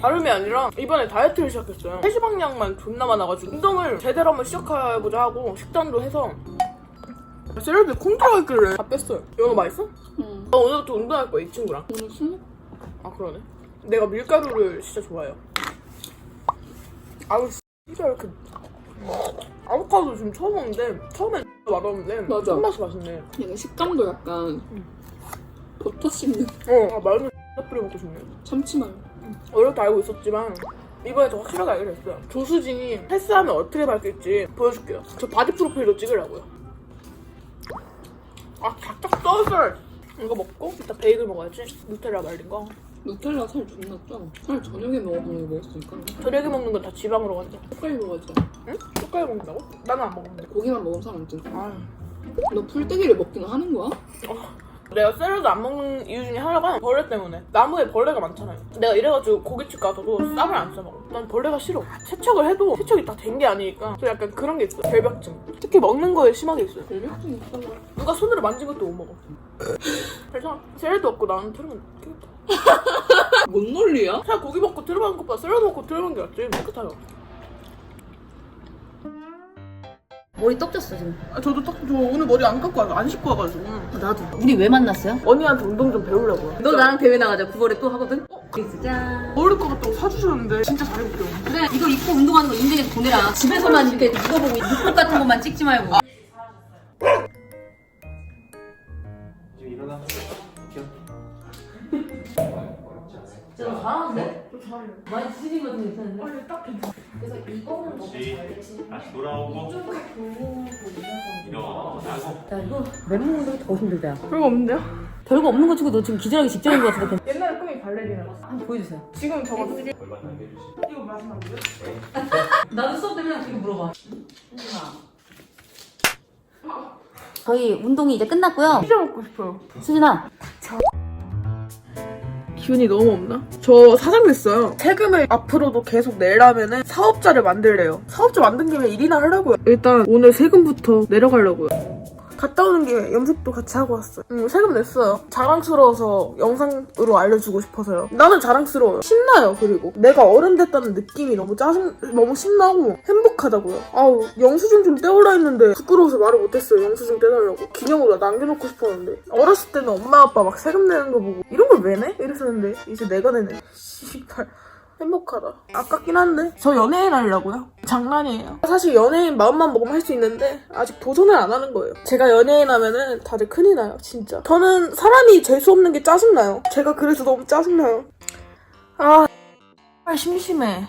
다름이 아니라 이번에 다이어트를 시작했어요. 체지방량만 존나 많아가지고 운동을 제대로 한번 시작해보자 하고 식단도 해서 샐러드에 콩 들어있길래 다 뺐어요. 이거 맛있어? 응 나 오늘부터 운동할 거야 이 친구랑. 오늘 술? 아 그러네. 내가 밀가루를 진짜 좋아해요. 아우 진짜 이렇게 아보카도 지금 처음 먹는데 처음엔 맛없는데 맞아. 손맛이 맛있네. 얘는 식감도 약간 버터 씹는 어, 아, 마요네 즈 뿌려 먹고 싶네. 참치마요 어릴 때 알고 있었지만 이번에 더 확실하게 알게 됐어요. 조수진이 헬스하면 어떻게 바뀔지 보여줄게요. 저 바디 프로필도 찍으려고요. 아, 쫙쫙 떠있어요. 이거 먹고 이따 베이글 먹어야지. 누텔라 말린 거. 누텔라 살 존나 쪄. 살 저녁에 먹어보는 거 먹었으니까 저녁에 먹는 건 다 지방으로 간다. 색깔이 먹어야지 응? 젓갈 먹는다고? 나는 안 먹는데. 고기만 먹으면 살안 찐다 아, 너 풀떼기를 먹기는 하는 거야? 내가 샐러드 안 먹는 이유 중에 하나가 벌레 때문에. 나무에 벌레가 많잖아요. 내가 이래가지고 고깃집 가서도 쌈을 안 싸먹어. 난 벌레가 싫어. 세척을 해도 세척이 다 된 게 아니니까 좀 약간 그런 게 있어. 결벽증. 특히 먹는 거에 심하게 있어요. 별벽증 있어 누가 손으로 만진 것도 못 먹어. 괜찮아. 샐러드 없고 나는 되겠다. 뭔 논리야? 그냥 고기 먹고 틀어먹는 것보다 샐러드 먹고 틀어먹는 게 낫지. 깨끗하게. 머리 떡 졌어 지금. 아, 저도 딱, 저 오늘 머리 안 감고 와서 안 씻고 와가지고. 나도. 우리 왜 만났어요? 언니한테 운동 좀 배우려고요. 너 나랑 대회 나가자. 9월에 또 하거든. 그래서 짠. 어울릴 것 같다고 사주셨는데 진짜 잘 입게요. 그래 이거 입고 운동하는 거 인증해서 보내라. 집에서만 이렇게 누가 보고 육복 같은 것만 찍지 말고. 잘하는데? 많이 지진 같은 거 있었는데. 아니, 딱 괜찮아. 다시 다시 돌아오고 일어나고 야 이거 운동이 더 힘들다. 별거 없는데요? 별거 없는 거 치고 너 지금 기절하기 직전인 것 같은데. 옛날에 꿈이 발레리나였어. 한번 보여주세요. 지금 저거 얼마 남겨주시 이거 마지막이요? 나도 수업 때문에 지금 물어봐. 저희 운동이 이제 끝났고요. 피자 먹고 싶어요. 수진아, 기운이 너무 없나? 저 사장 됐어요. 세금을 앞으로도 계속 내려면은 사업자를 만들래요. 사업자 만든 김에 일이나 하려고요. 일단 오늘 세금부터 내려가려고요. 갔다 오는 김에 염색도 같이 하고 왔어요. 응, 세금 냈어요. 자랑스러워서 영상으로 알려주고 싶어서요. 나는 자랑스러워요. 신나요, 그리고. 내가 어른 됐다는 느낌이 너무 짜증, 너무 신나고 행복하다고요. 아우, 영수증 좀 떼올라 했는데 부끄러워서 말을 못했어요. 영수증 떼달라고. 기념으로 남겨놓고 싶었는데. 어렸을 때는 엄마 아빠 막 세금 내는 거 보고 이런 걸 왜 내? 이랬었는데 이제 내가 내네. 씨발. 행복하다. 아깝긴 한데. 저 연예인 하려고요. 장난이에요. 사실 연예인 마음만 먹으면 할 수 있는데 아직 도전을 안 하는 거예요. 제가 연예인 하면은 다들 큰일 나요, 진짜. 저는 사람이 재수 없는 게 짜증나요. 제가 그래서 너무 짜증나요. 아, 심심해.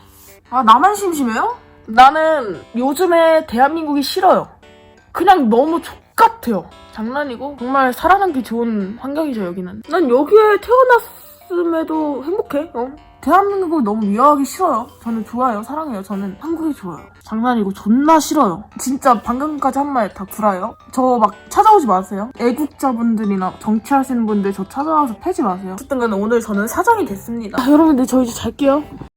아, 나만 심심해요? 나는 요즘에 대한민국이 싫어요. 그냥 너무 족같아요. 장난이고 정말 살아남기 좋은 환경이죠 여기는. 난 여기에 태어났 음에도 행복해. 어? 대한민국을 너무 미워하기 싫어요. 저는 좋아요. 사랑해요. 저는 한국이 좋아요. 장난이고 존나 싫어요. 진짜 방금까지 한 말 다 구라예요. 저 막 찾아오지 마세요. 애국자분들이나 정치하시는 분들 저 찾아와서 패지 마세요. 어쨌든 간에 오늘 저는 사장이 됐습니다. 아, 여러분들 저 이제 잘게요.